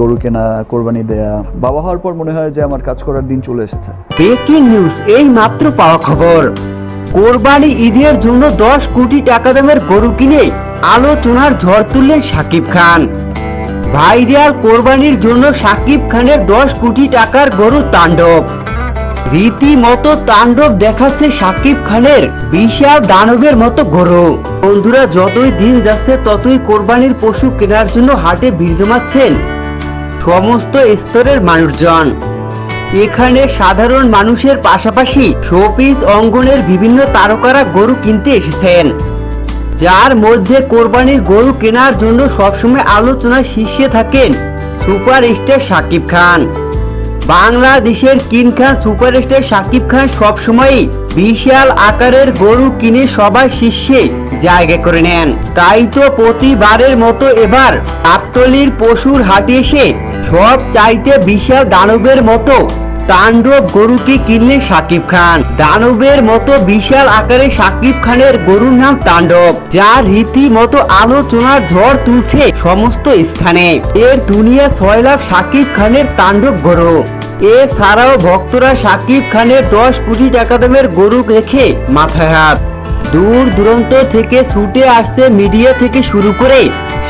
গরু কেনা, কোরবানি দেয়া, বাবা হওয়ার পর মনে হয় যে আমার কাজ করার দিন চলে এসেছে। ব্রেকিং নিউজ এই মাত্র পাওয়া খবর। কোরবানি ঈদের জন্য দশ কোটি টাকা দামের গরু কিনে আলোচনার ঝড় তুললেন সাকিব খান। ভাইরাল কোরবানির জন্য সাকিব খানের দশ কোটি টাকার গরু তাণ্ডব। রীতিমতো তাণ্ডব দেখাচ্ছে সাকিব খানের বিশাল দানবের মতো গরু। বন্ধুরা, যতই দিন যাচ্ছে, ততই কোরবানির পশু কেনার জন্য হাটে ভিড় জমাচ্ছেন সমস্ত স্তরের মানুষজন। এখানে সাধারণ মানুষের পাশাপাশি শোপিস অঙ্গনের বিভিন্ন তারকারা গরু কিনতে এসেছেন, যার মধ্যে কোরবানির গরু কেনার জন্য সবসময় আলোচনার শীর্ষে থাকেন সুপারস্টার শাকিব খান। বাংলাদেশের কিং খান সুপারস্টার শাকিব খান সবসময়ই বিশাল আকারের গরু কিনে সবার শীর্ষে জায়গা করে নেন। তাই তো প্রতিবারের মতো এবার গাবতলির পশুর হাটে এসে সব চাইতে বিশাল দানবের মতো তাণ্ডব গরুকে কিনলেন সাকিব খান। দানবের মতো বিশাল আকারে সাকিব খানের গরুর নাম তাণ্ডব, যার রীতিমতো আলোচনার ঝড় তুলছে সমস্ত স্থানে। এর দুনিয়া ছয় লাখ সাকিব খানের তাণ্ডব গরু। এছাড়াও ভক্তরা সাকিব খানের দশ কোটি টাকা দামের গরু রেখে মাথায় হাত। দূর দূরান্ত থেকে ছুটে আসছে মিডিয়া থেকে শুরু করে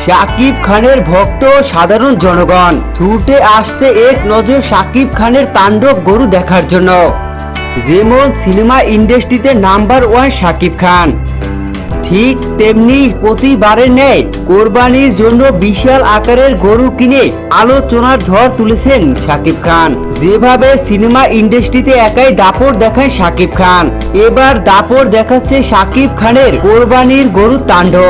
শাকিব খানের ভক্ত সাধারণ জনগণ। ছুটে আসছে এক নজর শাকিব খানের তাণ্ডব গরু দেখার জন্য। যেমন সিনেমা ইন্ডাস্ট্রিতে নাম্বার ওয়ান শাকিব খান। ঠিক তেমনি প্রতিবারের নেয় কোরবানির জন্য বিশাল আকারের গরু কিনে আলোচনার ঝড় তুলেছেন শাকিব খান। যেভাবে সিনেমা ইন্ডাস্ট্রিতে একাই দাপট দেখায় শাকিব খান, এবার দাপট দেখাচ্ছে শাকিব খানের কোরবানির গরু তাণ্ডব।